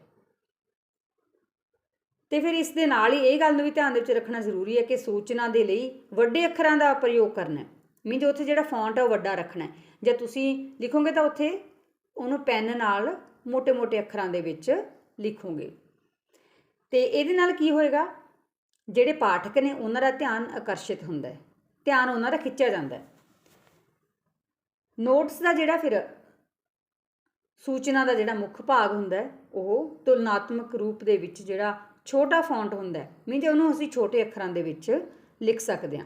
ਤੇ ਫਿਰ ਇਸ ਦੇ ਨਾਲ ਹੀ ਇਹ ਗੱਲ ਨੂੰ ਵੀ ਧਿਆਨ ਦੇ ਵਿੱਚ ਰੱਖਣਾ ਜ਼ਰੂਰੀ ਹੈ ਕਿ ਸੂਚਨਾ ਦੇ ਲਈ ਵੱਡੇ ਅੱਖਰਾਂ ਦਾ ਪ੍ਰਯੋਗ ਕਰਨਾ ਹੈ। ਮੀਨਜ਼ ਉੱਥੇ ਜਿਹੜਾ ਫੌਂਟ ਹੈ ਉਹ ਵੱਡਾ ਰੱਖਣਾ ਹੈ। ਜੇ ਤੁਸੀਂ ਲਿਖੋਗੇ ਤਾਂ ਉੱਥੇ ਉਹਨੂੰ ਪੈਨ ਨਾਲ ਮੋٹے-ਮੋٹے ਅੱਖਰਾਂ ਦੇ ਵਿੱਚ ਲਿਖੋਗੇ। ਤੇ ਇਹਦੇ ਨਾਲ ਕੀ ਹੋਏਗਾ? ਜਿਹੜੇ ਪਾਠਕ ਨੇ ਉਹਨਾਂ ਦਾ ਧਿਆਨ ਆਕਰਸ਼ਿਤ ਹੁੰਦਾ ਹੈ। ਧਿਆਨ ਉਹਨਾਂ ਦਾ ਖਿੱਚਿਆ ਜਾਂਦਾ ਹੈ। ਨੋਟਸ ਦਾ ਜਿਹੜਾ ਫਿਰ ਸੂਚਨਾ ਦਾ ਜਿਹੜਾ ਮੁੱਖ ਭਾਗ ਹੁੰਦਾ ਉਹ ਤੁਲਨਾਤਮਕ ਰੂਪ ਦੇ ਵਿੱਚ ਜਿਹੜਾ ਛੋਟਾ ਫੌਂਟ ਹੁੰਦਾ ਹੈ। ਮੀਨਸ ਉਹਨੂੰ ਅਸੀਂ ਛੋਟੇ ਅੱਖਰਾਂ ਦੇ ਵਿੱਚ ਲਿਖ ਸਕਦੇ ਹਾਂ।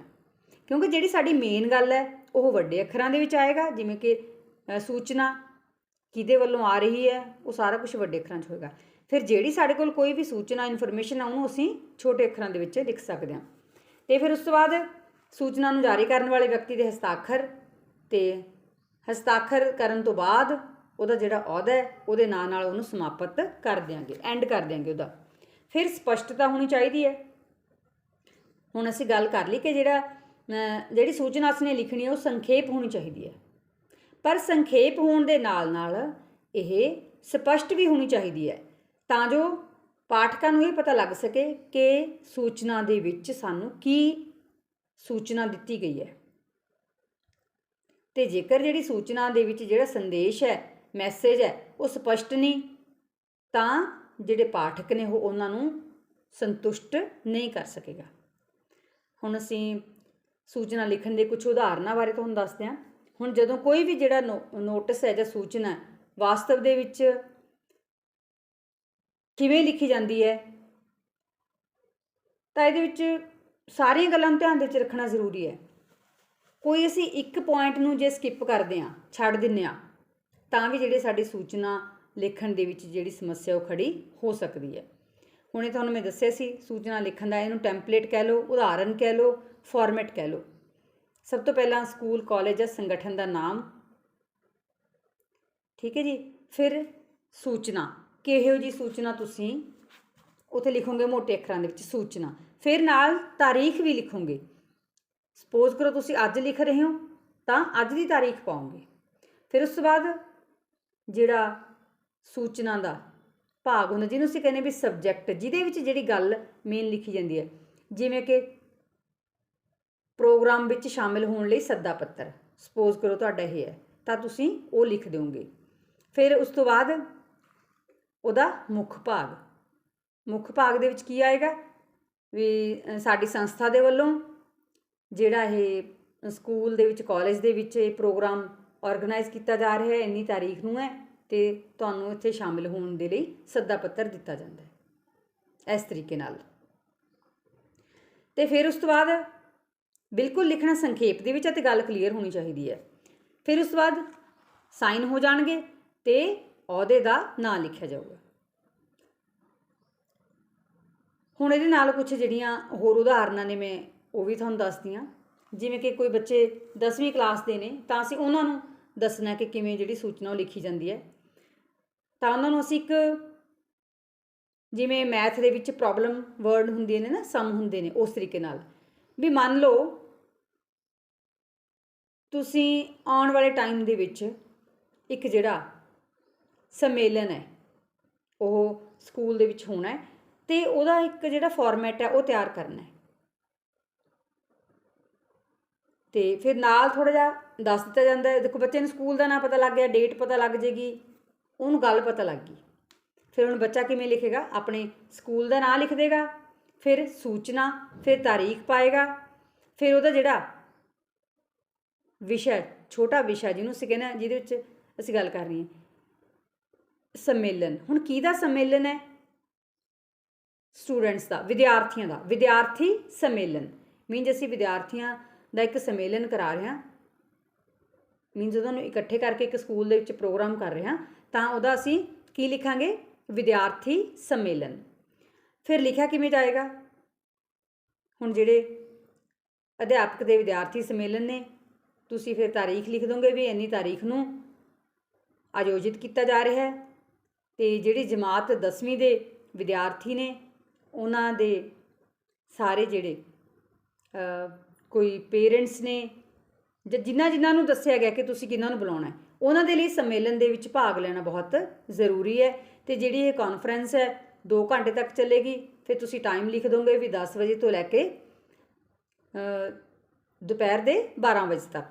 ਕਿਉਂਕਿ ਜਿਹੜੀ ਸਾਡੀ ਮੇਨ ਗੱਲ ਹੈ, ਉਹ ਵੱਡੇ ਅੱਖਰਾਂ ਦੇ ਵਿੱਚ ਆਏਗਾ। ਜਿਵੇਂ ਕਿ ਸੂਚਨਾ ਕਿਹਦੇ ਵੱਲੋਂ ਆ ਰਹੀ ਹੈ, ਉਹ ਸਾਰਾ ਕੁਝ ਵੱਡੇ ਅੱਖਰਾਂ 'ਚ ਹੋਏਗਾ। ਫਿਰ ਜਿਹੜੀ ਸਾਡੇ ਕੋਲ ਕੋਈ ਵੀ ਸੂਚਨਾ ਇਨਫੋਰਮੇਸ਼ਨ ਆ, ਉਹਨੂੰ ਅਸੀਂ ਛੋਟੇ ਅੱਖਰਾਂ ਦੇ ਵਿੱਚ ਲਿਖ ਸਕਦੇ ਹਾਂ। ਤੇ ਫਿਰ ਉਸ ਤੋਂ ਬਾਅਦ ਸੂਚਨਾ ਨੂੰ ਜਾਰੀ ਕਰਨ ਵਾਲੇ ਵਿਅਕਤੀ ਦੇ ਹਸਤਾਖਰ ਤੇ ਹਸਤਾਖਰ ਕਰਨ ਤੋਂ ਬਾਅਦ ਉਹਦਾ ਜਿਹੜਾ ਅਹੁਦਾ ਹੈ, ਉਹਦੇ ਨਾਂ ਨਾਲ ਉਹਨੂੰ ਸਮਾਪਤ ਕਰ ਦਿਆਂਗੇ ਐਂਡ ਕਰ ਦਿਆਂਗੇ ਉਹਦਾ। ਫਿਰ ਸਪਸ਼ਟਤਾ ਹੋਣੀ ਚਾਹੀਦੀ ਹੈ। ਹੁਣ ਅਸੀਂ ਗੱਲ ਕਰ ਲਈ ਕਿ ਜਿਹੜਾ ਜਿਹੜੀ ਸੂਚਨਾ ਅਸੀਂ ਲਿਖਣੀ ਹੈ ਉਹ ਸੰਖੇਪ ਹੋਣੀ ਚਾਹੀਦੀ ਹੈ। ਪਰ ਸੰਖੇਪ ਹੋਣ ਦੇ ਨਾਲ ਨਾਲ ਇਹ ਸਪਸ਼ਟ ਵੀ ਹੋਣੀ ਚਾਹੀਦੀ ਹੈ, ਤਾਂ ਜੋ ਪਾਠਕਾਂ ਨੂੰ ਇਹ ਪਤਾ ਲੱਗ ਸਕੇ ਕਿ ਸੂਚਨਾ ਦੇ ਵਿੱਚ ਸਾਨੂੰ ਕੀ ਸੂਚਨਾ ਦਿੱਤੀ ਗਈ ਹੈ। ਤੇ ਜੇਕਰ ਜਿਹੜੀ ਸੂਚਨਾ ਦੇ ਵਿੱਚ ਜਿਹੜਾ ਸੰਦੇਸ਼ ਹੈ, ਮੈਸੇਜ ਹੈ, ਉਹ ਸਪਸ਼ਟ ਨਹੀਂ, ਤਾਂ ਜਿਹੜੇ ਪਾਠਕ ਨੇ ਉਹ ਉਹਨਾਂ ਨੂੰ ਸੰਤੁਸ਼ਟ ਨਹੀਂ ਕਰ ਸਕੇਗਾ। ਹੁਣ ਅਸੀਂ ਸੂਚਨਾ ਲਿਖਣ ਦੇ ਕੁਝ ਉਦਾਹਰਨਾਂ ਬਾਰੇ ਤੁਹਾਨੂੰ ਦੱਸਦੇ ਹਾਂ। ਹੁਣ ਜਦੋਂ ਕੋਈ ਵੀ ਜਿਹੜਾ ਨੋ- ਨੋਟਿਸ ਹੈ ਜਾਂ ਸੂਚਨਾ ਵਾਸਤਵ ਦੇ ਵਿੱਚ ਕਿਵੇਂ ਲਿਖੀ ਜਾਂਦੀ ਹੈ, ਤਾਂ ਇਹਦੇ ਵਿੱਚ ਸਾਰੀਆਂ ਗੱਲਾਂ ਨੂੰ ਧਿਆਨ ਦੇ ਵਿੱਚ ਰੱਖਣਾ ਜ਼ਰੂਰੀ ਹੈ। ਕੋਈ ਅਸੀਂ ਇੱਕ ਪੁਆਇੰਟ ਨੂੰ ਜੇ ਸਕਿਪ ਕਰਦੇ ਹਾਂ, ਛੱਡ ਦਿੰਨੇ ਆ ਤਾਂ ਵੀ ਜਿਹੜੇ ਸਾਡੀ ਸੂਚਨਾ ਲਿਖਣ ਦੇ ਵਿੱਚ ਜਿਹੜੀ ਸਮੱਸਿਆ ਉਹ ਖੜੀ ਹੋ ਸਕਦੀ ਹੈ। ਹੁਣੇ ਤੁਹਾਨੂੰ ਮੈਂ ਦੱਸਿਆ ਸੀ, ਸੂਚਨਾ ਲਿਖਣ ਦਾ ਇਹਨੂੰ ਟੈਂਪਲੇਟ ਕਹਿ ਲਓ, ਉਦਾਹਰਨ ਕਹਿ ਲਓ ਫਾਰਮੈਟ ਕਹਿ ਲਓ। ਸਭ ਤੋਂ ਪਹਿਲਾਂ ਸਕੂਲ ਕਾਲਜ ਜਾਂ ਸੰਗਠਨ ਦਾ ਨਾਮ। ਠੀਕ ਹੈ ਜੀ? ਫਿਰ ਸੂਚਨਾ। ਕਿਹੋ ਜੀ ਸੂਚਨਾ ਤੁਸੀਂ? ਉੱਥੇ ਲਿਖੋਗੇ ਮੋਟੇ ਅੱਖਰਾਂ ਦੇ ਵਿੱਚ ਸੂਚਨਾ। ਫਿਰ ਨਾਲ ਤਾਰੀਖ ਵੀ ਲਿਖੋਗੇ। ਸਪੋਜ਼ ਕਰੋ ਤੁਸੀਂ ਅੱਜ ਲਿਖ ਰਹੇ ਹੋ, ਤਾਂ ਅੱਜ ਦੀ ਤਾਰੀਖ ਪਾਉਂਗੇ ਫਿਰ ਉਸ ਤੋਂ ਬਾਅਦ ਜਿਹੜਾ ਸੂਚਨਾ ਦਾ ਭਾਗ ਹੁੰਦਾ, ਜਿਹਨੂੰ ਅਸੀਂ ਕਹਿੰਦੇ ਵੀ ਸਬਜੈਕਟ ਜਿਹਦੇ ਵਿੱਚ ਜਿਹੜੀ ਗੱਲ ਮੇਨ ਲਿਖੀ ਜਾਂਦੀ ਹੈ, ਜਿਵੇਂ ਕਿ ਪ੍ਰੋਗਰਾਮ ਵਿੱਚ ਸ਼ਾਮਿਲ ਹੋਣ ਲਈ ਸੱਦਾ ਪੱਤਰ ਸਪੋਜ਼ ਕਰੋ ਤੁਹਾਡਾ ਇਹ ਹੈ, ਤਾਂ ਤੁਸੀਂ ਉਹ ਲਿਖ ਦਿਓਗੇ। ਫਿਰ ਉਸ ਤੋਂ ਬਾਅਦ ਉਹਦਾ ਮੁੱਖ ਭਾਗ ਮੁੱਖ ਭਾਗ ਦੇ ਵਿੱਚ ਕੀ ਆਏਗਾ? ਵੀ ਸਾਡੀ ਸੰਸਥਾ ਦੇ ਵੱਲੋਂ ਜਿਹੜਾ ਇਹ ਸਕੂਲ ਦੇ ਵਿੱਚ ਕਾਲਜ ਦੇ ਵਿੱਚ ਇਹ ਪ੍ਰੋਗਰਾਮ ਆਰਗੇਨਾਈਜ਼ ਕੀਤਾ ਜਾ ਰਿਹਾ ਹੈ, ਇੰਨੀ ਤਾਰੀਖ ਨੂੰ ਹੈ। ਤੇ ਤੁਹਾਨੂੰ ਇੱਥੇ ਸ਼ਾਮਿਲ ਹੋਣ ਦੇ ਲਈ ਸੱਦਾ ਪੱਤਰ ਦਿੱਤਾ ਜਾਂਦਾ ਹੈ। ਇਸ ਤਰੀਕੇ ਨਾਲ। ਤੇ ਫਿਰ ਉਸ ਤੋਂ ਬਾਅਦ ਬਿਲਕੁਲ ਲਿਖਣਾ ਸੰਖੇਪ ਦੇ ਵਿੱਚ ਹੈ ਤੇ ਗੱਲ ਕਲੀਅਰ ਹੋਣੀ ਚਾਹੀਦੀ ਹੈ। ਫਿਰ ਉਸ ਤੋਂ ਬਾਅਦ ਸਾਈਨ ਹੋ ਜਾਣਗੇ ਤੇ ਅਹੁਦੇ ਦਾ ਨਾਂ ਲਿਖਿਆ ਜਾਊਗਾ। ਹੁਣ ਇਹਦੇ ਨਾਲ ਕੁਝ ਜਿਹੜੀਆਂ ਹੋਰ ਉਦਾਹਰਨਾਂ ਨੇ ਮੈਂ ਉਹ ਵੀ ਤੁਹਾਨੂੰ ਦੱਸਦੀ ਹਾਂ। ਜਿਵੇਂ ਕਿ ਕੋਈ ਬੱਚੇ 10ਵੀਂ ਕਲਾਸ ਦੇ ਨੇ ਤਾਂ ਅਸੀਂ ਉਹਨਾਂ ਨੂੰ ਦੱਸਣਾ ਕਿ ਕਿਵੇਂ ਜਿਹੜੀ ਸੂਚਨਾ ਉਹ ਲਿਖੀ ਜਾਂਦੀ ਹੈ। ਤਾਂ ਉਹਨਾਂ ਨੂੰ ਅਸੀਂ ਇੱਕ ਜਿਵੇਂ ਮੈਥ ਦੇ ਵਿੱਚ ਪ੍ਰੋਬਲਮ ਵਰਡ ਹੁੰਦੀਆਂ ਨੇ ਨਾ ਸਮ ਹੁੰਦੇ ਨੇ ਉਸ ਤਰੀਕੇ ਨਾਲ। ਵੀ ਮੰਨ ਲਓ ਤੁਸੀਂ ਆਉਣ ਵਾਲੇ ਟਾਈਮ ਦੇ ਵਿੱਚ ਇੱਕ ਜਿਹੜਾ ਸੰਮੇਲਨ ਹੈ, ਉਹ ਸਕੂਲ ਦੇ ਵਿੱਚ ਹੋਣਾ ਹੈ ਤੇ ਉਹਦਾ ਇੱਕ ਜਿਹੜਾ ਫਾਰਮੈਟ ਹੈ, ਉਹ ਤਿਆਰ ਕਰਨਾ ਹੈ। ਤੇ ਫਿਰ ਨਾਲ ਥੋੜਾ ਜਿਹਾ ਦੱਸ ਦਿੱਤਾ ਜਾਂਦਾ ਹੈ। ਦੇਖੋ ਬੱਚੇ ਨੂੰ ਸਕੂਲ ਦਾ ਨਾਂ ਪਤਾ ਲੱਗ ਗਿਆ ਡੇਟ ਪਤਾ ਲੱਗ ਜੇਗੀ। ਉਹਨੂੰ ਗੱਲ ਪਤਾ ਲੱਗ ਗਈ। ਫਿਰ ਹੁਣ ਬੱਚਾ ਕਿਵੇਂ ਲਿਖੇਗਾ? ਆਪਣੇ ਸਕੂਲ ਦਾ ਨਾਂ ਲਿਖ ਦੇਗਾ, ਫਿਰ ਸੂਚਨਾ, ਫਿਰ ਤਾਰੀਖ ਪਾਏਗਾ, ਫਿਰ ਉਹਦਾ ਜਿਹੜਾ ਵਿਸ਼ਾ, ਛੋਟਾ ਵਿਸ਼ਾ ਜਿਹਨੂੰ ਅਸੀਂ ਕਹਿੰਦੇ ਹਾਂ, ਜਿਹਦੇ ਵਿੱਚ ਅਸੀਂ ਗੱਲ ਕਰ ਰਹੇ ਸੰਮੇਲਨ। ਹੁਣ ਕਿਹਦਾ ਸੰਮੇਲਨ ਹੈ? ਸਟੂਡੈਂਟਸ ਦਾ, ਵਿਦਿਆਰਥੀਆਂ ਦਾ। ਵਿਦਿਆਰਥੀ ਸੰਮੇਲਨ। ਮੀਨਜ ਅਸੀਂ ਵਿਦਿਆਰਥੀਆਂ ਦਾ ਇੱਕ ਸੰਮੇਲਨ ਕਰਾ ਰਹੇ ਹਾਂ। ਮੀਨਜ ਉਹਨਾਂ ਨੂੰ ਇਕੱਠੇ ਕਰਕੇ ਇੱਕ ਸਕੂਲ ਦੇ ਵਿੱਚ ਪ੍ਰੋਗਰਾਮ ਕਰ ਰਹੇ ਹਾਂ। ਤਾਂ ਉਹਦਾ ਅਸੀਂ ਕੀ ਲਿਖਾਂਗੇ? ਵਿਦਿਆਰਥੀ ਸੰਮੇਲਨ। ਫਿਰ ਲਿਖਿਆ ਕਿਵੇਂ ਜਾਏਗਾ? ਹੁਣ ਜਿਹੜੇ ਅਧਿਆਪਕ ਦੇ ਵਿਦਿਆਰਥੀ ਸੰਮੇਲਨ ਨੇ, ਤੁਸੀਂ ਫਿਰ ਤਾਰੀਖ ਲਿਖ ਦੋਗੇ ਵੀ ਇੰਨੀ ਤਾਰੀਖ ਨੂੰ ਆਯੋਜਿਤ ਕੀਤਾ ਜਾ ਰਿਹਾ ਹੈ। ਤੇ ਜਿਹੜੀ ਜਮਾਤ 10ਵੀਂ ਦੇ ਵਿਦਿਆਰਥੀ ਨੇ, ਉਹਨਾਂ ਦੇ ਸਾਰੇ ਜਿਹੜੇ ਕੋਈ ਪੇਰੈਂਟਸ ਨੇ, ਜਾਂ ਜਿਨ੍ਹਾਂ ਜਿਨ੍ਹਾਂ ਨੂੰ ਦੱਸਿਆ ਗਿਆ ਕਿ ਤੁਸੀਂ ਕਿਹਨਾਂ ਨੂੰ ਬੁਲਾਉਣਾ ਹੈ ਉਹਨਾਂ ਦੇ ਲਈ ਸੰਮੇਲਨ ਦੇ ਵਿੱਚ ਭਾਗ ਲੈਣਾ ਬਹੁਤ ਜ਼ਰੂਰੀ ਹੈ ਤੇ ਜਿਹੜੀ ਇਹ ਕਾਨਫਰੰਸ ਹੈ 2 ਘੰਟੇ ਤੱਕ ਚੱਲੇਗੀ, ਫਿਰ ਤੁਸੀਂ ਟਾਈਮ ਲਿਖ ਦੋਗੇ ਵੀ 10 ਵਜੇ ਤੋਂ ਲੈ ਕੇ ਦੁਪਹਿਰ ਦੇ 12 ਵਜੇ ਤੱਕ।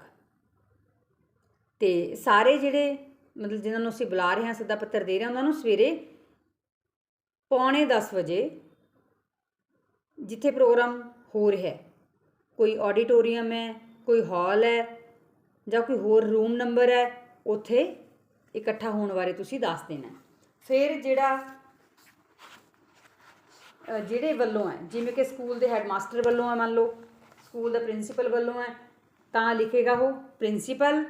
ਤੇ ਸਾਰੇ ਜਿਹੜੇ ਮਤਲਬ ਜਿਨ੍ਹਾਂ ਨੂੰ ਅਸੀਂ ਬੁਲਾ ਰਹੇ ਹਾਂ, ਸੱਦਾ ਪੱਤਰ ਦੇ ਰਹੇ ਹਾਂ, ਉਹਨਾਂ ਨੂੰ ਸਵੇਰੇ ਪੌਣੇ 10 ਵਜੇ ਜਿੱਥੇ ਪ੍ਰੋਗਰਾਮ ਹੋ ਰਿਹਾ ਹੈ, ਕੋਈ ਆਡੀਟੋਰੀਅਮ ਹੈ, ਕੋਈ ਹਾਲ ਹੈ ਜਾਂ ਕੋਈ ਹੋਰ ਰੂਮ ਨੰਬਰ ਹੈ ਉੱਥੇ ਇਕੱਠਾ ਹੋਣ ਬਾਰੇ ਤੁਸੀਂ ਦੱਸ ਦੇਣਾ ਫਿਰ ਜਿਹੜਾ ਜਿਹੜੇ ਵੱਲੋਂ ਹੈ, ਜਿਵੇਂ ਕਿ ਸਕੂਲ ਦੇ ਹੈਡਮਾਸਟਰ ਵੱਲੋਂ ਹੈ ਮੰਨ ਲਓ, ਸਕੂਲ ਦਾ ਪ੍ਰਿੰਸੀਪਲ ਵੱਲੋਂ ਹੈ, ਤਾਂ ਲਿਖੇਗਾ ਉਹ ਪ੍ਰਿੰਸੀਪਲ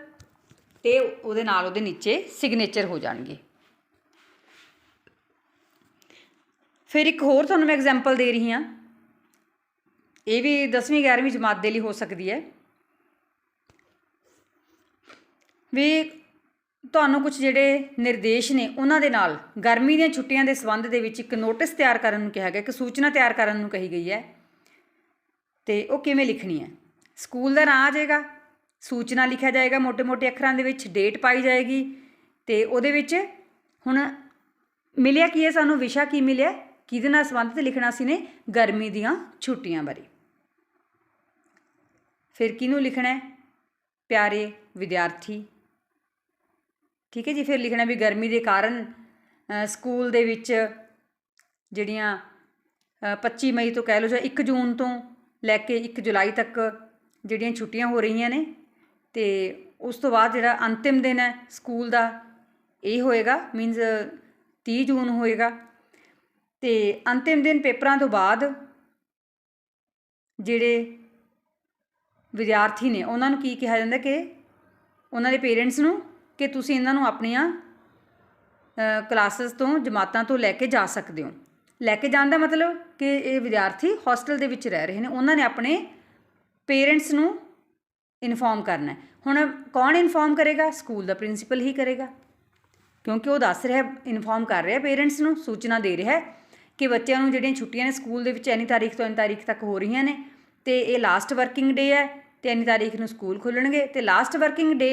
ਤੇ ਉਹਦੇ ਨਾਲ ਉਹਦੇ ਨੀਚੇ ਸਿਗਨੇਚਰ ਹੋ ਜਾਣਗੇ। ਫਿਰ ਇੱਕ ਹੋਰ ਤੁਹਾਨੂੰ ਮੈਂ ਐਗਜ਼ਾਮਪਲ ਦੇ ਰਹੀ ਹਾਂ। ਇਹ ਵੀ 10ਵੀਂ 11ਵੀਂ ਜਮਾਤ ਦੇ ਲਈ ਹੋ ਸਕਦੀ ਹੈ। ਵੀ ਤੁਹਾਨੂੰ ਕੁਝ ਜਿਹੜੇ ਨਿਰਦੇਸ਼ ਨੇ ਉਹਨਾਂ ਦੇ ਨਾਲ ਗਰਮੀ ਦੀਆਂ ਛੁੱਟੀਆਂ ਦੇ ਸਬੰਧ ਦੇ ਵਿੱਚ ਇੱਕ ਨੋਟਿਸ ਤਿਆਰ ਕਰਨ ਨੂੰ ਕਿਹਾ ਗਿਆ ਕਿ ਸੂਚਨਾ ਤਿਆਰ ਕਰਨ ਨੂੰ ਕਹੀ ਗਈ ਹੈ। ਤੇ ਉਹ ਕਿਵੇਂ ਲਿਖਣੀ ਹੈ? ਸਕੂਲ ਦਾ ਨਾਂ ਆ ਜਾਏਗਾ, ਸੂਚਨਾ ਲਿਖਿਆ ਜਾਏਗਾ ਮੋٹے-ਮੋٹے ਅੱਖਰਾਂ ਦੇ ਵਿੱਚ, ਡੇਟ ਪਾਈ ਜਾਏਗੀ ਤੇ ਉਹਦੇ ਵਿੱਚ ਹੁਣ ਮਿਲਿਆ ਕੀ ਹੈ ਸਾਨੂੰ, ਵਿਸ਼ਾ ਕੀ ਮਿਲਿਆ, ਕਿਹਦੇ ਨਾਲ ਸੰਬੰਧਿਤ ਲਿਖਣਾ ਸੀ ਨੇ ਗਰਮੀ ਦੀਆਂ ਛੁੱਟੀਆਂ ਬਾਰੇ। ਫਿਰ ਕਿਹਨੂੰ ਲਿਖਣਾ ਹੈ? ਪਿਆਰੇ ਵਿਦਿਆਰਥੀ ਠੀਕ ਹੈ ਜੀ ਫਿਰ ਲਿਖਣਾ ਵੀ ਗਰਮੀ ਦੇ ਕਾਰਨ ਸਕੂਲ ਦੇ ਵਿੱਚ ਜਿਹੜੀਆਂ ਅ, 25 ਮਈ ਤੋਂ ਕਹਿ ਲਓ ਜਾਂ 1 ਜੂਨ ਤੋਂ ਲੈ ਕੇ 1 ਜੁਲਾਈ ਤੱਕ ਜਿਹੜੀਆਂ ਛੁੱਟੀਆਂ ਹੋ ਰਹੀਆਂ ਨੇ ਤੇ ਉਸ ਤੋਂ ਬਾਅਦ ਜਿਹੜਾ ਅੰਤਿਮ ਦਿਨ ਹੈ ਸਕੂਲ ਦਾ ਇਹ ਹੋਏਗਾ ਮੀਨਸ 30 ਜੂਨ ਹੋਏਗਾ। ਤੇ ਅੰਤਿਮ ਦਿਨ ਪੇਪਰਾਂ ਤੋਂ ਬਾਅਦ ਜਿਹੜੇ ਵਿਦਿਆਰਥੀ ਨੇ ਉਹਨਾਂ ਨੂੰ ਕੀ ਕਿਹਾ ਜਾਂਦਾ ਕਿ ਉਹਨਾਂ ਦੇ ਪੇਰੈਂਟਸ ਨੂੰ ਕਿ ਤੁਸੀਂ ਇਹਨਾਂ ਨੂੰ ਆਪਣੀਆਂ ਕਲਾਸਿਸ ਤੋਂ, ਜਮਾਤਾਂ ਤੋਂ ਲੈ ਕੇ ਜਾ ਸਕਦੇ ਹੋ। ਲੈ ਕੇ ਜਾਣ ਦਾ ਮਤਲਬ ਕਿ ਇਹ ਵਿਦਿਆਰਥੀ ਹੋਸਟਲ ਦੇ ਵਿੱਚ ਰਹਿ ਰਹੇ ਨੇ। ਉਹਨਾਂ ਨੇ ਆਪਣੇ ਪੇਰੈਂਟਸ ਨੂੰ ਇਨਫੋਰਮ ਕਰਨਾ ਹੁਣ ਕੌਣ ਇਨਫੋਰਮ ਕਰੇਗਾ? ਸਕੂਲ ਦਾ ਪ੍ਰਿੰਸੀਪਲ ਹੀ ਕਰੇਗਾ। ਕਿਉਂਕਿ ਉਹ ਦੱਸ ਰਿਹਾ, ਇਨਫੋਰਮ ਕਰ ਰਿਹਾ ਪੇਰੈਂਟਸ ਨੂੰ, ਸੂਚਨਾ ਦੇ ਰਿਹਾ ਹੈ ਕਿ ਬੱਚਿਆਂ ਨੂੰ ਜਿਹੜੀਆਂ ਛੁੱਟੀਆਂ ਨੇ ਸਕੂਲ ਦੇ ਵਿੱਚ, ਐਨੀ ਤਾਰੀਖ ਤੋਂ ਐਨੀ ਤਾਰੀਖ ਤੱਕ ਹੋ ਰਹੀਆਂ ਨੇ ਤੇ ਇਹ ਲਾਸਟ ਵਰਕਿੰਗ ਡੇ ਹੈ ਤੇ ਐਨੀ ਤਾਰੀਖ ਨੂੰ ਸਕੂਲ ਖੁੱਲਣਗੇ ਤੇ ਲਾਸਟ ਵਰਕਿੰਗ ਡੇ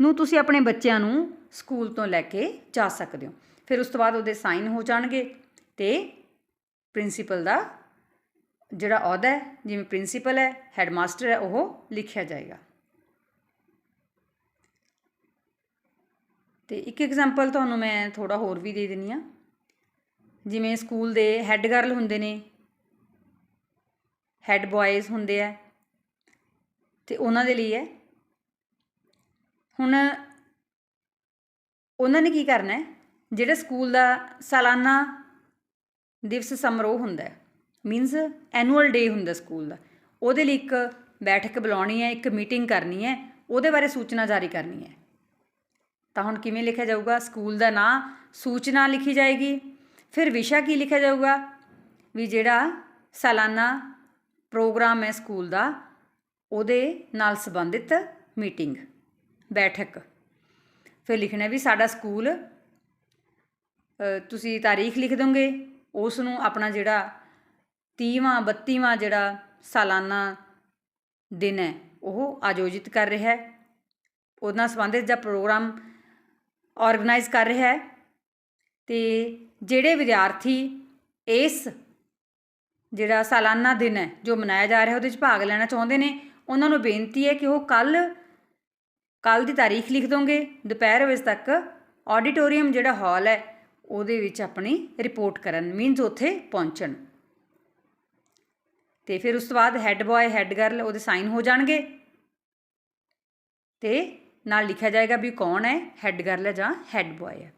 ਨੂੰ ਤੁਸੀਂ ਆਪਣੇ ਬੱਚਿਆਂ ਨੂੰ ਸਕੂਲ ਤੋਂ ਲੈ ਕੇ ਜਾ ਸਕਦੇ ਹੋ। ਫਿਰ ਉਸ ਤੋਂ ਬਾਅਦ ਉਹਦੇ ਸਾਈਨ ਹੋ ਜਾਣਗੇ ਤੇ ਪ੍ਰਿੰਸੀਪਲ ਦਾ ਜਿਹੜਾ ਅਹੁਦਾ ਹੈ, ਜਿਵੇਂ ਪ੍ਰਿੰਸੀਪਲ ਹੈ, ਹੈਡਮਾਸਟਰ ਹੈ, ਉਹ ਲਿਖਿਆ ਜਾਏਗਾ। ਤੇ ਇੱਕ ਐਗਜ਼ਾਮਪਲ ਤੁਹਾਨੂੰ ਮੈਂ ਥੋੜਾ ਹੋਰ ਵੀ ਦੇ ਦਿੰਨੀ ਆ ਜਿਵੇਂ ਸਕੂਲ ਦੇ ਹੈੱਡ ਗਰਲ ਹੁੰਦੇ ਨੇ, ਹੈੱਡ ਬॉयਜ਼ ਹੁੰਦੇ ਆ ਤੇ ਉਹਨਾਂ ਦੇ ਲਈ ਹੈ ਹੁਣ ਉਹਨਾਂ ਨੇ ਕੀ ਕਰਨਾ ਹੈ? ਜਿਹੜਾ ਸਕੂਲ ਦਾ ਸਾਲਾਨਾ ਦਿਵਸ ਸਮਾਰੋਹ ਹੁੰਦਾ ਹੈ ਮੀਨਸ ਐਨੂਅਲ ਡੇ ਹੁੰਦਾ ਸਕੂਲ ਦਾ, ਉਹਦੇ ਲਈ ਇੱਕ ਬੈਠਕ ਬੁਲਾਉਣੀ ਹੈ, ਇੱਕ ਮੀਟਿੰਗ ਕਰਨੀ ਹੈ, ਉਹਦੇ ਬਾਰੇ ਸੂਚਨਾ ਜਾਰੀ ਕਰਨੀ ਹੈ। ਤਾਂ ਹੁਣ ਕਿਵੇਂ ਲਿਖਿਆ ਜਾਊਗਾ? ਸਕੂਲ ਦਾ ਨਾਂ ਸੂਚਨਾ ਲਿਖੀ ਜਾਏਗੀ, ਫਿਰ ਵਿਸ਼ਾ ਕੀ ਲਿਖਿਆ ਜਾਊਗਾ? ਵੀ ਜਿਹੜਾ ਸਾਲਾਨਾ ਪ੍ਰੋਗਰਾਮ ਹੈ ਸਕੂਲ ਦਾ, ਉਹਦੇ ਨਾਲ ਸੰਬੰਧਿਤ ਮੀਟਿੰਗ ਬੈਠਕ। ਫਿਰ ਲਿਖਣਾ ਵੀ ਸਾਡਾ ਸਕੂਲ ਤੁਸੀਂ ਤਾਰੀਖ ਲਿਖ ਦੋਗੇ ਉਸ ਨੂੰ ਆਪਣਾ ਜਿਹੜਾ 30ਵਾਂ 32ਵਾਂ ਜਿਹੜਾ ਸਾਲਾਨਾ ਦਿਨ ਹੈ, ਉਹ ਆਯੋਜਿਤ ਕਰ ਰਿਹਾ ਹੈ। ਉਹਦੇ ਸੰਬੰਧਿਤ ਜਾਂ ਪ੍ਰੋਗਰਾਮ ਆਰਗੇਨਾਈਜ਼ ਕਰ ਰਿਹਾ ਹੈ। ਤੇ ਜਿਹੜੇ ਵਿਦਿਆਰਥੀ ਇਸ ਜਿਹੜਾ ਸਾਲਾਨਾ ਦਿਨ ਹੈ, ਜੋ ਮਨਾਇਆ ਜਾ ਰਿਹਾ, ਉਹਦੇ ਵਿੱਚ ਭਾਗ ਲੈਣਾ ਚਾਹੁੰਦੇ ਨੇ, ਉਹਨਾਂ ਨੂੰ ਬੇਨਤੀ ਹੈ ਕਿ ਉਹ ਕੱਲ ਕੱਲ ਦੀ ਤਾਰੀਖ ਲਿਖ ਦੋਗੇ, ਦੁਪਹਿਰ ਵਜੇ ਤੱਕ ਆਡੀਟੋਰੀਅਮ ਜਿਹੜਾ ਹਾਲ ਹੈ, ਉਹਦੇ ਵਿੱਚ ਆਪਣੀ ਰਿਪੋਰਟ ਕਰਨ ਮੀਨਸ ਉੱਥੇ ਪਹੁੰਚਣ। ਤੇ ਫਿਰ ਉਸ ਤੋਂ ਬਾਅਦ ਹੈੱਡ ਬॉय ਹੈੱਡ ਗਰਲ ਉਹਦੇ ਸਾਈਨ ਹੋ ਜਾਣਗੇ। ਤੇ ਨਾਲ ਲਿਖਿਆ ਜਾਏਗਾ ਵੀ ਕੌਣ ਹੈ ਹੈੱਡ ਗਰਲ ਹੈ ਜਾਂ ਹੈੱਡ ਬॉय ਹੈ।